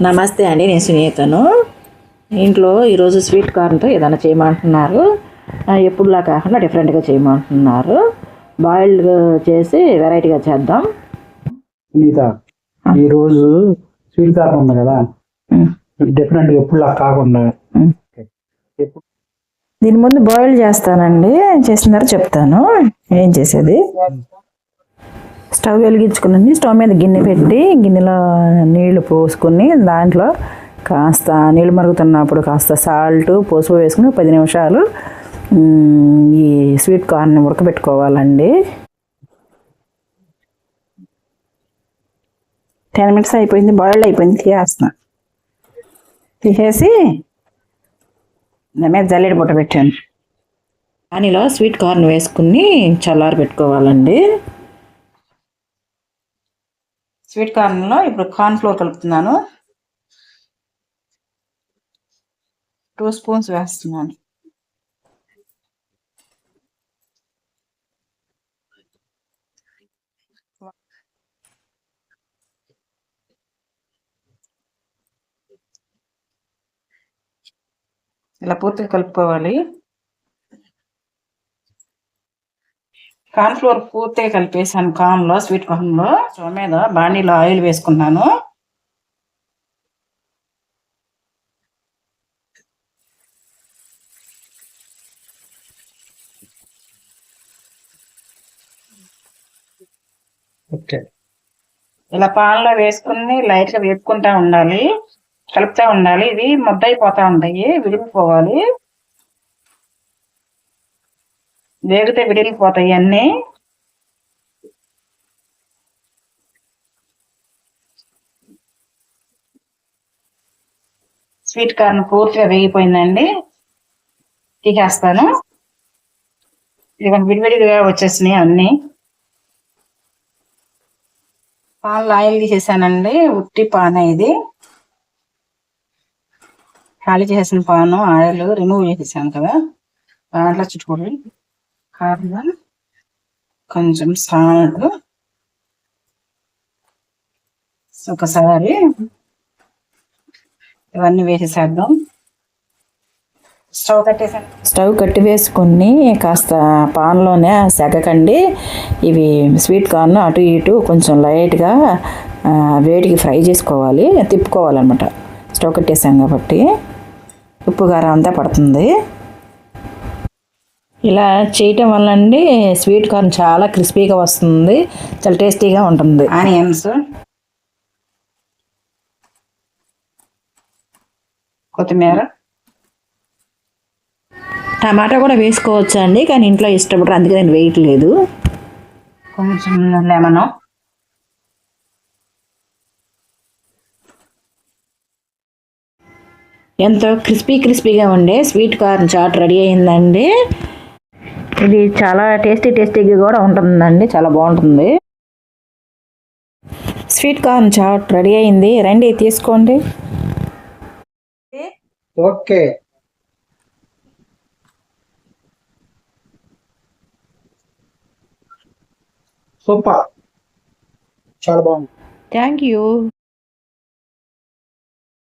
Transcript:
నమస్తే అండి నేను సునీతను. ఇంట్లో ఈరోజు స్వీట్ కార్న్తో ఏదైనా చేయమంటున్నారు? ఎప్పుడులా కాకుండా డిఫరెంట్గా చేయమంటున్నారు. బాయిల్డ్ చేసి వెరైటీగా చేద్దాం. నీత ఈ రోజు స్వీట్ కార్న్ ఉంది కదా? డిఫరెంట్గా ఎప్పుడు కాకుండా? దీని ముందు బాయిల్ చేస్తానండి. చేసిన తర్వాత చెప్తాను. ఏం చేసేది? స్టవ్ వెలిగించుకుని స్టవ్ మీద గిన్నె పెట్టి గిన్నెలో నీళ్ళు పోసుకుని దాంట్లో కాస్త నీళ్ళు మరుగుతున్నప్పుడు కాస్త సాల్ట్ పసుపు వేసుకుని పది నిమిషాలు ఈ స్వీట్ కార్న్ ఉడకబెట్టుకోవాలండి. టెన్ మినిట్స్ అయిపోయింది బాయిల్డ్ అయిపోయింది తీసేస్తున్నా. తీసేసి దాని మీద జల్లెడ బుట్ట పెట్టాను. దానిలో స్వీట్ కార్న్ వేసుకుని చల్లారి పెట్టుకోవాలండి స్వీట్ కార్న్లో ఇప్పుడు కార్న్ ఫ్లోర్ కలుపుతున్నాను. టూ స్పూన్స్ వేస్తున్నాను. ఇలా పూర్తిగా కలుపుకోవాలి. ఫ్లోర్ పూర్తిగా కలిపేసాను కార్న్లో స్వీట్ కార్న్లో స్టవ్ మీద బాణీలో ఆయిల్ వేసుకున్నాను. ఇలా పాన్లో వేసుకుని లైట్గా వేపుకుంటా ఉండాలి. కలుపుతా ఉండాలి. ఇవి ముద్ద అయిపోతా ఉంటాయి. విడిగిపోవాలి వేగితే విడిగిపోతాయి అన్నీ. స్వీట్ కార్న్ పూర్తిగా వేగిపోయిందండి. తీసేస్తాను. ఇక విడివిడిగా వచ్చేసినాయి అన్నీ. పాన్లో ఆయిల్ తీసేసానండి. ఉట్టి పాన్ ఇది. ఖాళీ చేసిన పాను ఆయిల్ రిమూవ్ చేసేసాను కదా. దాంట్లో చుట్టుకోండి. కారం కొంచెం సాల్ట్ ఒకసారి ఇవన్నీ వేసేసేద్దాం. స్టవ్ కట్టేసాను స్టవ్ కట్టి వేసుకుని కాస్త పాన్లోనే సెగకండి. ఇవి స్వీట్ కార్న్ అటు ఇటు కొంచెం లైట్గా వేడికి ఫ్రై చేసుకోవాలి తిప్పుకోవాలన్నమాట. స్టవ్ కట్టేసాం కాబట్టి ఉప్పు కారం అంతా పడుతుంది. ఇలా చేయటం వల్ల అండి స్వీట్ కార్న్ చాలా క్రిస్పీగా వస్తుంది. చాలా టేస్టీగా ఉంటుంది. ఆనియన్స్. కొత్తిమీర. టమాటా కూడా వేసుకోవచ్చు అండి కానీ ఇంట్లో ఇష్టపడరు అందుకే నేను వేయట్లేదు. కొంచెం లెమన్. ఎంతో క్రిస్పీ క్రిస్పీగా ఉండే స్వీట్ కార్న్ చాట్ రెడీ అయిందండి. ఇది చాలా టేస్టీ టేస్టీగా కూడా ఉంటుందండి. చాలా బాగుంటుంది. స్వీట్ కార్న్ చాట్ రెడీ అయింది. రండి తీసుకోండి. ఓకే. సూపర్. చాలా బాగుంది. Thank you